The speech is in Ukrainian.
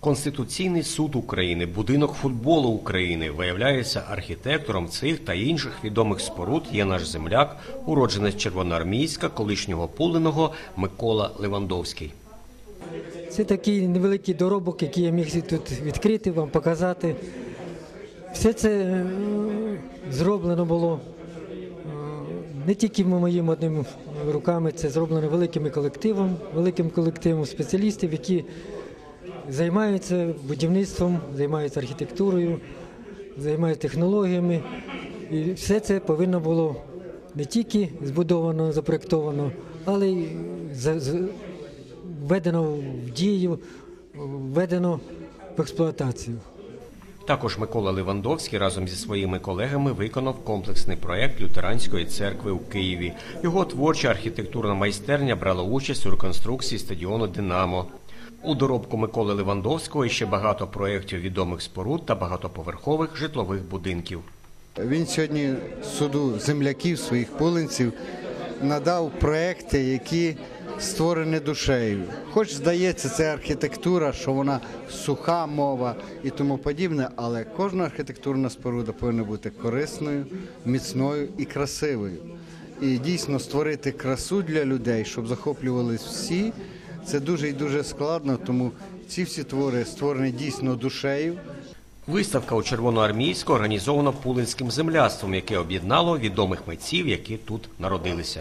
Конституційний суд України, будинок футболу України виявляється архітектором цих та інших відомих споруд. Є наш земляк, уродженець Червоноармійська, колишнього Пулиного Микола Левандовський. Це такий невеликий доробок, який я міг тут відкрити, вам показати. Все це е, зроблено було е, не тільки моїми одними руками, це зроблено великим колективом, великим колективом спеціалістів, які займаються будівництвом, займаються архітектурою, займаються технологіями. І все це повинно було не тільки збудовано, запроєктовано, але й введено в дію, введено в експлуатацію. Також Микола Левандовський разом зі своїми колегами виконав комплексний проект лютеранської церкви у Києві. Його творча архітектурна майстерня брала участь у реконструкції стадіону Динамо. У доробку Миколи Левандовського ще багато проєктів відомих споруд та багатоповерхових житлових будинків. Він сьогодні суду земляків своїх пулинців надав проекти, які створені душею. Хоч здається, це архітектура, що вона суха мова і тому подібне, але кожна архітектурна споруда повинна бути корисною, міцною і красивою. І дійсно створити красу для людей, щоб захоплювались всі, це дуже і дуже складно, тому ці всі твори створені дійсно душею. Виставка у Червоноармійську організована пулинським земляством, яке об'єднало відомих митців, які тут народилися.